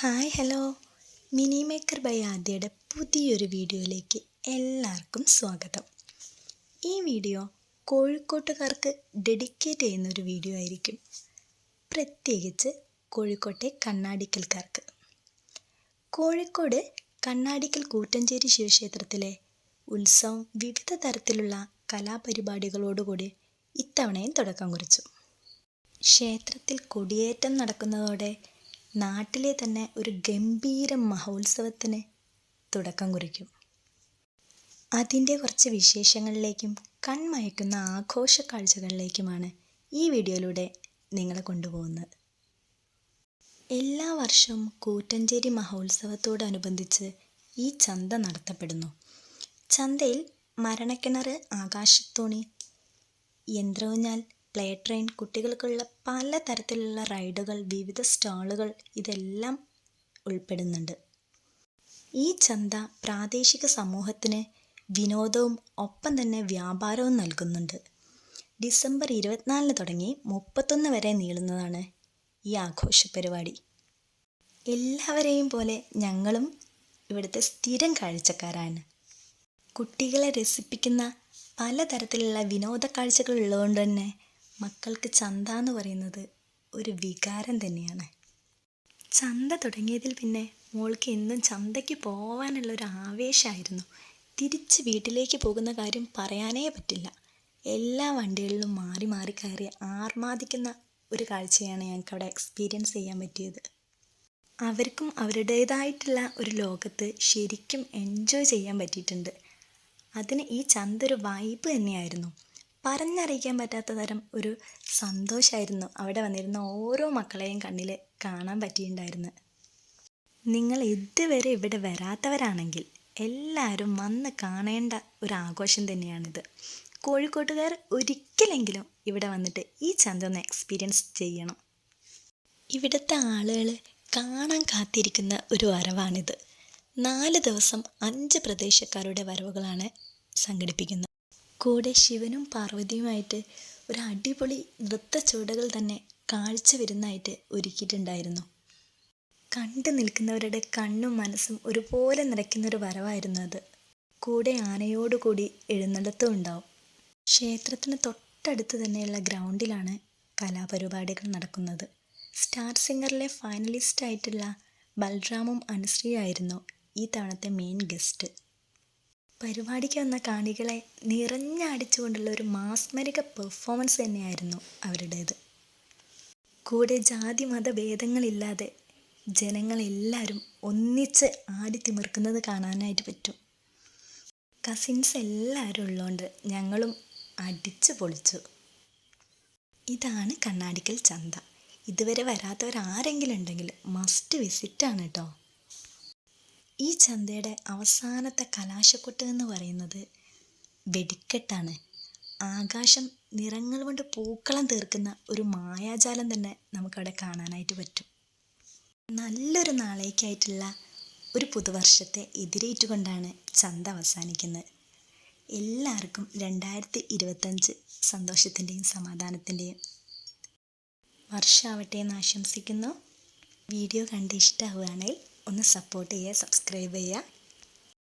Hi hello. Mini maker by ആദ്യയുടെ പുതിയൊരു വീഡിയോയിലേക്ക് എല്ലാവർക്കും സ്വാഗതം. ഈ വീഡിയോ കോഴിക്കോട്ടുകാർക്ക് ഡെഡിക്കേറ്റ് ചെയ്യുന്ന ഒരു വീഡിയോ ആയിരിക്കും. പ്രത്യേകിച്ച് കോഴിക്കോട്ടെ കണ്ണാടിക്കൽക്കാർക്ക്. കോഴിക്കോട് കണ്ണാടിക്കൽ കൂറ്റഞ്ചേരി ശിവക്ഷേത്രത്തിലെ ഉത്സവം വിവിധ തരത്തിലുള്ള കലാപരിപാടികളോടുകൂടി ഇത്തവണയും തുടക്കം കുറിച്ചു. ക്ഷേത്രത്തിൽ കൊടിയേറ്റം നടക്കുന്നതോടെ നാട്ടിലെ തന്നെ ഒരു ഗംഭീര മഹോത്സവത്തിന് തുടക്കം കുറിക്കും. അതിന്റെ കുറച്ച് വിശേഷങ്ങളിലേക്കും കൺമയക്കുന്ന ആഘോഷ കാഴ്ചകളിലേക്കുമാണ് ഈ വീഡിയോയിലൂടെ നിങ്ങളെ കൊണ്ടുപോകുന്നത്. എല്ലാ വർഷവും കൂറ്റഞ്ചേരി മഹോത്സവത്തോടനുബന്ധിച്ച് ഈ ചന്ത നടത്തപ്പെടുന്നു. ചന്തയിൽ മരണക്കിണർ ആകാശത്തോണി യന്ത്രഊഞ്ഞാൽ പ്ലേ ട്രെയിൻ കുട്ടികൾക്കുള്ള പല തരത്തിലുള്ള റൈഡുകൾ വിവിധ സ്റ്റാളുകൾ ഇതെല്ലാം ഉൾപ്പെടുന്നുണ്ട്. ഈ ചന്ത പ്രാദേശിക സമൂഹത്തിന് വിനോദവും ഒപ്പം തന്നെ വ്യാപാരവും നൽകുന്നുണ്ട്. ഡിസംബർ ഇരുപത്തിനാലിന് തുടങ്ങി മുപ്പത്തൊന്ന് വരെ നീളുന്നതാണ് ഈ ആഘോഷ പരിപാടി എല്ലാവരെയും പോലെ ഞങ്ങളും ഇവിടുത്തെ സ്ഥിരം കാഴ്ചക്കാരാണ്. കുട്ടികളെ രസിപ്പിക്കുന്ന പലതരത്തിലുള്ള വിനോദ കാഴ്ചകൾ ഉള്ളതുകൊണ്ട് തന്നെ മക്കൾക്ക് ചന്ത എന്ന് പറയുന്നത് ഒരു വികാരം തന്നെയാണ്. ചന്ത തുടങ്ങിയതിൽ പിന്നെ മോൾക്ക് എന്നും ചന്തയ്ക്ക് പോകാനുള്ള ഒരു ആവേശമായിരുന്നു. തിരിച്ച് വീട്ടിലേക്ക് പോകുന്ന കാര്യം പറയാനേ പറ്റില്ല. എല്ലാ വണ്ടികളിലും മാറി മാറി കയറി ആർമാദിക്കുന്ന ഒരു കാഴ്ചയാണ് ഞങ്ങൾക്ക് അവിടെ എക്സ്പീരിയൻസ് ചെയ്യാൻ പറ്റിയത്. അവർക്കും അവരുടേതായിട്ടുള്ള ഒരു ലോകത്ത് ശരിക്കും എൻജോയ് ചെയ്യാൻ പറ്റിയിട്ടുണ്ട്. അതിന് ഈ ചന്ത ഒരു വൈബ് തന്നെയായിരുന്നു. പറഞ്ഞറിയിക്കാൻ പറ്റാത്ത തരം ഒരു സന്തോഷമായിരുന്നു അവിടെ വന്നിരുന്ന ഓരോ മക്കളെയും കണ്ണിൽ കാണാൻ പറ്റിയിട്ടുണ്ടായിരുന്നു. നിങ്ങൾ ഇതുവരെ ഇവിടെ വരാത്തവരാണെങ്കിൽ എല്ലാവരും വന്ന് കാണേണ്ട ഒരു ആഘോഷം തന്നെയാണിത്. കോഴിക്കോട്ടുകാർ ഒരിക്കലെങ്കിലും ഇവിടെ വന്നിട്ട് ഈ ചന്ത ഒന്ന് എക്സ്പീരിയൻസ് ചെയ്യണം. ഇവിടുത്തെ ആളുകൾ കാണാൻ കാത്തിരിക്കുന്ന ഒരു വരവാണിത്. നാല് ദിവസം അഞ്ച് പ്രദേശക്കാരുടെ വരവുകളാണ് സംഘടിപ്പിക്കുന്നത്. കൂടെ ശിവനും പാർവതിയുമായിട്ട് ഒരു അടിപൊളി നൃത്ത ചുവടുകൾ തന്നെ കാഴ്ച വരുന്നതായിട്ട് ഒരുക്കിയിട്ടുണ്ടായിരുന്നു. കണ്ടു നിൽക്കുന്നവരുടെ കണ്ണും മനസ്സും ഒരുപോലെ നിറയ്ക്കുന്ന ഒരു വരവായിരുന്നു അത്. കൂടെ ആനയോടുകൂടി എഴുന്നള്ളത്തും ഉണ്ടാവും. ക്ഷേത്രത്തിന് തൊട്ടടുത്ത് തന്നെയുള്ള ഗ്രൗണ്ടിലാണ് കലാപരിപാടികൾ നടക്കുന്നത്. സ്റ്റാർ സിംഗറിലെ ഫൈനലിസ്റ്റ് ആയിട്ടുള്ള ബൽറാമും അനുശ്രീയായിരുന്നു ഈ തവണത്തെ മെയിൻ ഗസ്റ്റ് പരിപാടിക്ക് വന്ന കാണികളെ നിറഞ്ഞടിച്ചുകൊണ്ടുള്ള ഒരു മാസ്മരിക പെർഫോമൻസ് തന്നെയായിരുന്നു അവരുടേത്. കൂടെ ജാതി മത ഭേദങ്ങളില്ലാതെ ജനങ്ങളെല്ലാവരും ഒന്നിച്ച് ആടി തിമിർക്കുന്നത് കാണാനായിട്ട് പറ്റും. കസിൻസ് എല്ലാവരും ഉള്ളതുകൊണ്ട് ഞങ്ങളും അടിച്ചു പൊളിച്ചു. ഇതാണ് കണ്ണാടിക്കൽ ചന്ത. ഇതുവരെ വരാത്തവരാരെങ്കിലും ഉണ്ടെങ്കിൽ മസ്റ്റ് വിസിറ്റാണ് കേട്ടോ ഈ ചന്തയുടെ അവസാനത്തെ കലാശക്കൊട്ട് എന്ന് പറയുന്നത് വെടിക്കെട്ടാണ്. ആകാശം നിറങ്ങൾ കൊണ്ട് പൂക്കളം തീർക്കുന്ന ഒരു മായാജാലം തന്നെ നമുക്കവിടെ കാണാനായിട്ട് പറ്റും. നല്ലൊരു നാളേക്കായിട്ടുള്ള ഒരു പുതുവർഷത്തെ എതിരേറ്റുകൊണ്ടാണ് ചന്ത അവസാനിക്കുന്നത്. എല്ലാവർക്കും രണ്ടായിരത്തി ഇരുപത്തഞ്ച് സന്തോഷത്തിന്റെയും സമാധാനത്തിന്റെയും വർഷമാവട്ടെ എന്ന് ആശംസിക്കുന്നു. വീഡിയോ കണ്ട് ഇഷ്ടമാവുകയാണെങ്കിൽ ഒന്ന് സപ്പോർട്ട് ചെയ്യുക സബ്സ്ക്രൈബ് ചെയ്യുക.